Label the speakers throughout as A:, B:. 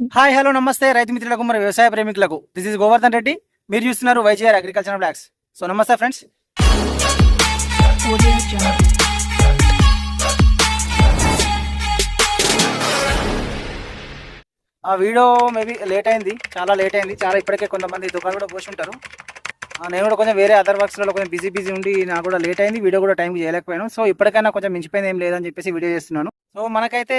A: Hi hello నమస్తే రైతు మిత్రులకు మరియు వ్యవసాయ ప్రేమికులకు. This is Govardhan Reddy. మీరు చూస్తున్నారు వైజీఆర్ అగ్రికల్చర్ బ్లాక్స్ సో నమస్తే ఫ్రెండ్స్ ఆ వీడియో మేబీ లేట్ అయింది చాలా లేట్ అయింది. చాలా ఇప్పటికే కొంతమంది దుకాణం కూడా పోసి ఉంటారు. నేను కూడా కొంచెం వేరే అదర్ వర్క్స్లో కొంచెం బిజీ బిజీ ఉండి నాకు కూడా లేట్ అయింది. వీడియో కూడా టైంకి చేయలేకపోయాను. సో ఇప్పటికైనా కొంచెం మించిపోయింది ఏం లేదని చెప్పేసి వీడియో చేస్తున్నాను. సో మనకైతే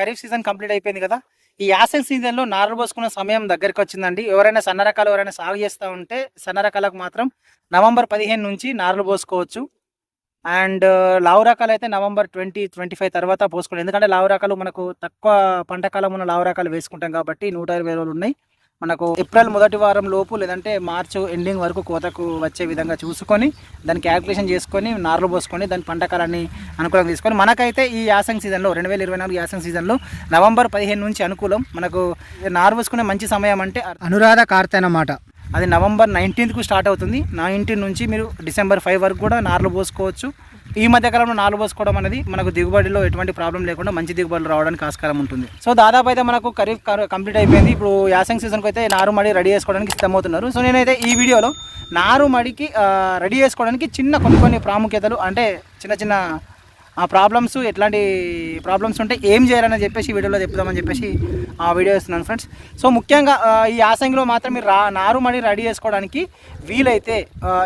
A: ఖరీఫ్ సీజన్ కంప్లీట్ అయిపోయింది కదా. ఈ యాసన్ సీజన్లో నారులు పోసుకున్న సమయం దగ్గరికి వచ్చిందండి. ఎవరైనా సన్న రకాలు ఎవరైనా సాగు చేస్తూ ఉంటే సన్న రకాలకు మాత్రం నవంబర్ పదిహేను నుంచి నారులు పోసుకోవచ్చు. అండ్ లావు రకాలు అయితే నవంబర్ ట్వంటీ ట్వంటీ ఫైవ్ తర్వాత పోసుకోండి ఎందుకంటే లావు రకాలు మనకు తక్కువ పంట కాలం ఉన్న లావు రకాలు వేసుకుంటాం కాబట్టి నూట ఇరవై రోజులు ఉన్నాయి. మనకు ఏప్రిల్ మొదటి వారం లోపు లేదంటే మార్చ్ ఎండింగ్ వరకు కోతకు వచ్చే విధంగా చూసుకొని దాన్ని క్యాల్కులేషన్ చేసుకొని నార్లు పోసుకొని దాని పంటకాలన్నీ అనుకూలంగా తీసుకొని మనకైతే ఈ యాసంగ్ సీజన్లో రెండు వేల ఇరవై నాలుగు యాసంగ్ సీజన్లో నవంబర్ పదిహేను నుంచి అనుకూలం. మనకు నారు పోసుకునే మంచి సమయం అంటే అనురాధ కార్తె అన్నమాట. అది నవంబర్ నైన్టీన్త్కు స్టార్ట్ అవుతుంది. నైన్టీన్ నుంచి మీరు డిసెంబర్ ఫైవ్ వరకు కూడా నార్లు పోసుకోవచ్చు. ఈ మధ్య కాలంలో నార్లు పోసుకోవడం అనేది మనకు దిగుబడిలో ఎటువంటి ప్రాబ్లం లేకుండా మంచి దిగుబడులు రావడానికి ఆస్కారం ఉంటుంది. సో దాదాపు అయితే మనకు ఖరీఫ్ కంప్లీట్ అయిపోయింది. ఇప్పుడు యాసంగ్ సీజన్కి అయితే నారుమడి రెడీ చేసుకోవడానికి సిద్ధమవుతున్నారు. సో నేనైతే ఈ వీడియోలో నారుమడికి రెడీ చేసుకోవడానికి చిన్న కొన్ని కొన్ని ప్రాముఖ్యతలు అంటే చిన్న చిన్న ఆ ప్రాబ్లమ్స్ ఎట్లాంటి ప్రాబ్లమ్స్ ఉంటే ఏం చేయాలని చెప్పేసి వీడియోలో చెప్దామని చెప్పేసి ఆ వీడియో ఇస్తున్నాను ఫ్రెండ్స్ సో ముఖ్యంగా ఈ యాసంగిలో మాత్రం మీరు రా నారుమడి రెడీ చేసుకోవడానికి వీలైతే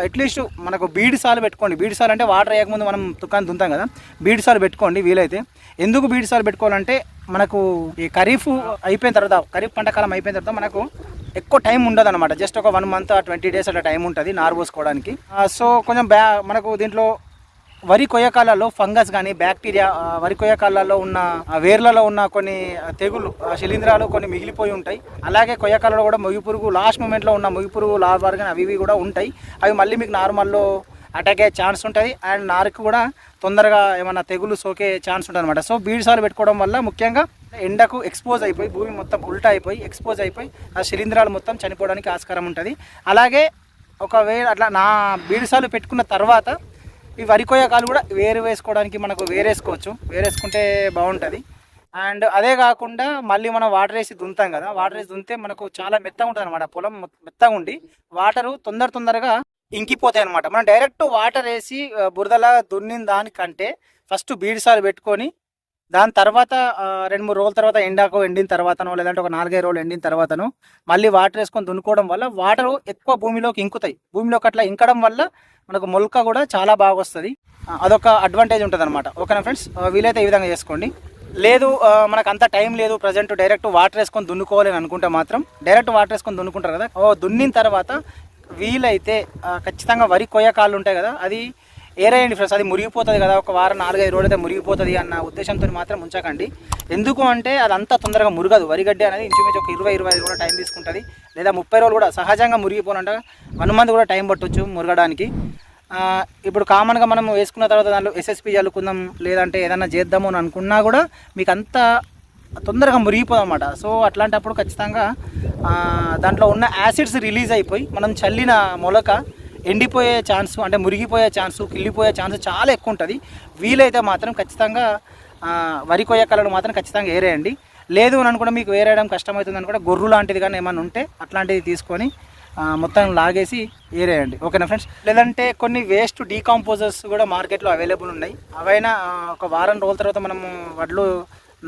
A: అట్లీస్ట్ మనకు బీడి సాలు పెట్టుకోండి. బీడి సాలు అంటే వాటర్ వేయకముందు మనం తుకాన్ని దుంతాం కదా. బీడి సాలు పెట్టుకోండి వీలైతే. ఎందుకు బీడి సాలు పెట్టుకోవాలంటే మనకు ఈ ఖరీఫ్ అయిపోయిన తర్వాత ఖరీఫ్ పంట కాలం అయిపోయిన తర్వాత మనకు ఎక్కువ టైం ఉండదు అనమాట జస్ట్ ఒక వన్ మంత్ ట్వంటీ డేస్ అట్లా టైం ఉంటుంది నారు పోసుకోవడానికి. సో కొంచెం బ్యా మనకు దీంట్లో వరి కొయ్యకాలలో ఫంగస్ కానీ బ్యాక్టీరియా వరి కొయ్యకాలలో ఉన్న వేర్లలో ఉన్న కొన్ని తెగులు శిలీంధ్రాలు కొన్ని మిగిలిపోయి ఉంటాయి. అలాగే కొయ్యకాలలో కూడా మొగి పురుగు లాస్ట్ మూమెంట్లో ఉన్న మొగి పురుగు లార్వార్ కానీ అవి ఇవి కూడా ఉంటాయి. అవి మళ్ళీ మీకు నార్మల్లో అటాక్ అయ్యే ఛాన్స్ ఉంటుంది. అండ్ నారుకు కూడా తొందరగా ఏమైనా తెగులు సోకే ఛాన్స్ ఉంటుంది అనమాట సో బీడ్సాలు పెట్టుకోవడం వల్ల ముఖ్యంగా ఎండకు ఎక్స్పోజ్ అయిపోయి భూమి మొత్తం ఉల్టా అయిపోయి ఎక్స్పోజ్ అయిపోయి ఆ శిలీంధ్రాలు మొత్తం చనిపోవడానికి ఆస్కారం ఉంటుంది. అలాగే ఒకవేళ అట్లా నా బీడుసాలు పెట్టుకున్న తర్వాత ఈ వరి కొయ్యకాలు కూడా వేరు వేసుకోవడానికి మనకు వేరేసుకోవచ్చు. వేరేసుకుంటే బాగుంటుంది. అండ్ అదే కాకుండా మళ్ళీ మనం వాటర్ వేసి దుంతాం కదా వాటర్ వేసి దుంతే మనకు చాలా మెత్తగా ఉంటుంది అనమాట పొలం మెత్తగా ఉండి వాటరు తొందర తొందరగా ఇంకిపోతాయి అనమాట మనం డైరెక్ట్ వాటర్ వేసి బురదలా దున్నిన దానికంటే ఫస్ట్ బీడిసాలు పెట్టుకొని దాని తర్వాత రెండు మూడు రోజుల తర్వాత ఎండాకో ఎండిన తర్వాతనో లేదంటే ఒక నాలుగైదు రోజులు ఎండిన తర్వాతనో మళ్ళీ వాటర్ వేసుకొని దున్నుకోవడం వల్ల వాటర్ ఎక్కువ భూమిలోకి ఇంకుతాయి. భూమిలోకి అట్లా ఇంకడం వల్ల మనకు మొలక కూడా చాలా బాగా వస్తుంది. అదొక అడ్వాంటేజ్ ఉంటుంది అనమాట ఓకేనా ఫ్రెండ్స్? వీలైతే ఈ విధంగా చేసుకోండి. లేదు మనకు అంత టైం లేదు ప్రజెంట్ డైరెక్ట్ వాటర్ వేసుకొని దున్నుకోవాలని అనుకుంటే మాత్రం డైరెక్ట్ వాటర్ వేసుకొని దున్నుకుంటారు కదా. ఓ దున్నిన తర్వాత వీలైతే ఖచ్చితంగా వరి కొయ్య కాళ్ళు ఉంటాయి కదా అది ఏరేయండి ఫ్రెండ్స్ అది మురిగిపోతుంది కదా ఒక వారం నాలుగైదు రోజులు అయితే మురిగిపోతుంది అన్న ఉద్దేశంతో మాత్రం ఉంచకండి. ఎందుకు అంటే అదంతా తొందరగా మురగదు. వరిగడ్డి అనేది ఇంచుమించు ఒక ఇరవై ఇరవై ఐదు కూడా టైం తీసుకుంటుంది. లేదా ముప్పై రోజులు కూడా సహజంగా మురిగిపోనంట. వన్ మంత్ కూడా టైం పట్టొచ్చు మురగడానికి. ఇప్పుడు కామన్గా మనం వేసుకున్న తర్వాత దాంట్లో ఎస్ఎస్పి చల్లుకుందాం లేదంటే ఏదైనా చేద్దాము అని అనుకున్నా కూడా మీకు అంత తొందరగా మురిగిపోదన్నమాట. సో అట్లాంటప్పుడు ఖచ్చితంగా దాంట్లో ఉన్న యాసిడ్స్ రిలీజ్ అయిపోయి మనం చల్లిన మొలక ఎండిపోయే ఛాన్స్ అంటే మురిగిపోయే ఛాన్స్ కిల్లిపోయే ఛాన్స్ చాలా ఎక్కువ ఉంటుంది వీలైతే మాత్రం ఖచ్చితంగా వరి కొయ్య కలర్ మాత్రం ఖచ్చితంగా ఏరేయండి. లేదు అని అనుకుంటే మీకు వేరేయడం కష్టమవుతుంది అనుకుంటే గొర్రు లాంటిది కానీ ఏమైనా ఉంటే అట్లాంటిది తీసుకొని మొత్తం లాగేసి ఏరేయండి. ఓకేనా ఫ్రెండ్స్? లేదంటే కొన్ని వేస్ట్ డీకాంపోజర్స్ కూడా మార్కెట్లో అవైలబుల్ ఉన్నాయి. అవైనా ఒక వారం రోజుల తర్వాత మనము వడ్లు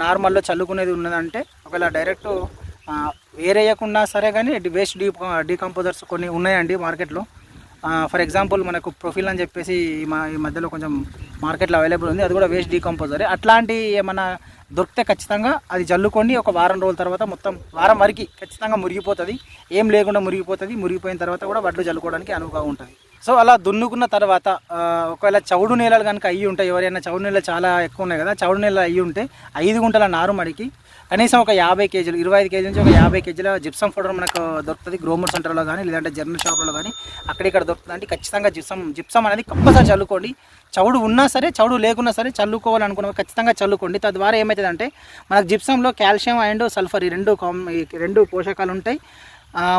A: నార్మల్లో చల్లుకునేది ఉన్నదంటే ఒకవేళ డైరెక్ట్ వేరేయకుండా సరే కానీ వేస్ట్ డీ డీకంపోజర్స్ కొన్ని ఉన్నాయండి మార్కెట్లో. ఫర్ ఎగ్జాంపుల్ మనకు ప్రొఫైల్ అని చెప్పేసి మా ఈ మధ్యలో కొంచెం మార్కెట్లో అవైలబుల్ ఉంది. అది కూడా వేస్ట్ డీకంపోజర్ అట్లాంటి ఏమైనా దొరికితే ఖచ్చితంగా అది జల్లుకోండి ఒక వారం రోజుల తర్వాత మొత్తం వారం వరకు ఖచ్చితంగా మురిగిపోతుంది. ఏం లేకుండా మురిగిపోతుంది. మురిగిపోయిన తర్వాత కూడా వడ్లు జల్లుకోవడానికి అనువుగా ఉంటుంది. సో అలా దున్నుకున్న తర్వాత ఒకవేళ చౌడు నేలలు కనుక అయ్యి ఉంటాయి ఎవరైనా చౌడు నేలలు చాలా ఎక్కువ ఉన్నాయి కదా చౌడు నేలలు అయ్యి ఉంటే ఐదు గుంటల నారుమడికి కనీసం ఒక యాభై కేజీలు ఇరవై ఐదు కేజీ నుంచి ఒక యాభై కేజీల జిప్సం పౌడర్ మనకు దొరుకుతుంది గ్రోమర్ సెంటర్లో కానీ లేదంటే జర్నల్ షాప్లో కానీ అక్కడిక్కడ దొరుకుతుంది. అంటే ఖచ్చితంగా జిప్సం జిప్సం అనేది కంపల్సరీ చల్లుకోండి. చౌడు ఉన్నా సరే చౌడు లేకున్నా సరే చల్లుకోవాలనుకున్న ఖచ్చితంగా చల్లుకోండి. తద్వారా ఏమవుతుందంటే మనకు జిప్సంలో కాల్షియం అండ్ సల్ఫర్ ఈ రెండు కామ్ రెండు పోషకాలు ఉంటాయి.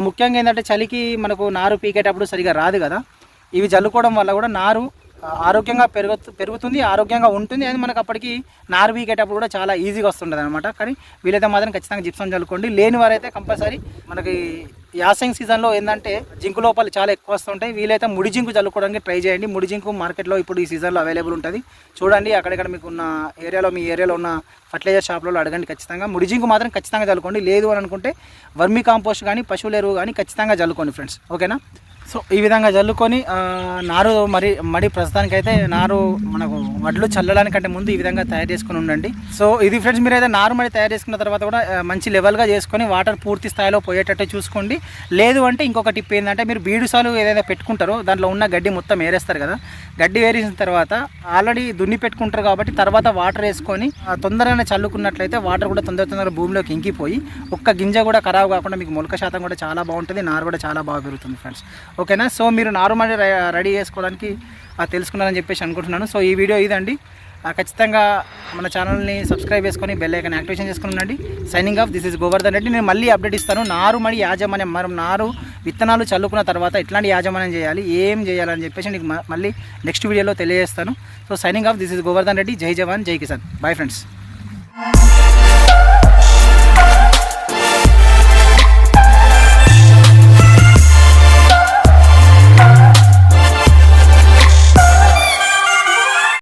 A: ముఖ్యంగా ఏంటంటే చలికి మనకు నారు పీకేటప్పుడు సరిగా రాదు కదా. ఇవి చల్లుకోవడం వల్ల కూడా నారు ఆరోగ్యంగా పెరుగు పెరుగుతుంది ఆరోగ్యంగా ఉంటుంది అది మనకు అప్పటికి నారు వీకేటప్పుడు కూడా చాలా ఈజీగా వస్తుంటుంది అనమాట కానీ వీలైతే మాత్రం ఖచ్చితంగా జిప్సం చల్లుకోండి. లేని వారైతే కంపల్సరీ మనకి యాసంగ్ సీజన్లో ఏంటంటే జింకు లోపాలు చాలా ఎక్కువ వస్తుంటాయి. వీలైతే ముడి జింకు చల్లుకోవడానికి ట్రై చేయండి. ముడి జింకు మార్కెట్లో ఇప్పుడు ఈ సీజన్లో అవైలబుల్ ఉంటుంది. చూడండి అక్కడక్కడ మీకు ఉన్న ఏరియాలో మీ ఏరియాలో ఉన్న ఫర్టిలైజర్ షాప్లలో అడగండి ఖచ్చితంగా. ముడి జింకు మాత్రం ఖచ్చితంగా చల్లుకోండి. లేదు అని అనుకుంటే వర్మీ కాంపోస్ట్ కానీ పశువుల ఎరువు కానీ ఖచ్చితంగా చల్లుకోండి ఫ్రెండ్స్ ఓకేనా సో ఈ విధంగా చల్లుకొని నారు మరి మడి ప్రస్తుతానికైతే నారు మనకు వడ్లు చల్లడానికంటే ముందు ఈ విధంగా తయారు చేసుకుని ఉండండి. సో ఇది ఫ్రెండ్స్ మీరైతే నారు మడి తయారు చేసుకున్న తర్వాత కూడా మంచి లెవెల్గా చేసుకొని వాటర్ పూర్తి స్థాయిలో పోయేటట్టు చూసుకోండి. లేదు అంటే ఇంకొక టిప్ ఏంటంటే మీరు బీడుసాలు ఏదైతే పెట్టుకుంటారో దాంట్లో ఉన్న గడ్డి మొత్తం ఏరేస్తారు కదా. గడ్డి వేరేసిన తర్వాత ఆల్రెడీ దున్ని పెట్టుకుంటారు కాబట్టి తర్వాత వాటర్ వేసుకొని తొందరగానే చల్లుకున్నట్లయితే వాటర్ కూడా తొందర తొందరగా భూమిలోకి ఇంకిపోయి ఒక్క గింజ కూడా ఖరాబ్ కాకుండా మీకు మొలక శాతం కూడా చాలా బాగుంటుంది నారు కూడా చాలా బాగా పెరుగుతుంది ఫ్రెండ్స్. ఓకేనా? సో మీరు నార్మల్ రెడీ చేసుకోవడానికి తెలుసుకున్నారని చెప్పేసి అనుకుంటున్నాను. సో ఈ వీడియో ఇదండి. ఆ, ఖచ్చితంగా మన ఛానల్ని సబ్స్క్రైబ్ చేసుకొని బెల్ ఐకన్ యాక్టివేషన్ చేసుకుని ఉండండి. Signing off this is Govardhan Reddy నేను మళ్ళీ అప్డేట్ ఇస్తాను. నారు మడి యాజమాన్యం మనం నారు విత్తనాలు చల్లుకున్న తర్వాత ఎట్లాంటి యాజమాన్యం చేయాలి ఏం చేయాలని చెప్పేసి నీకు మళ్ళీ నెక్స్ట్ వీడియోలో తెలియజేస్తాను. So signing off this is Govardhan Reddy జై జవాన్ జై కిసాన్ బాయ్ ఫ్రెండ్స్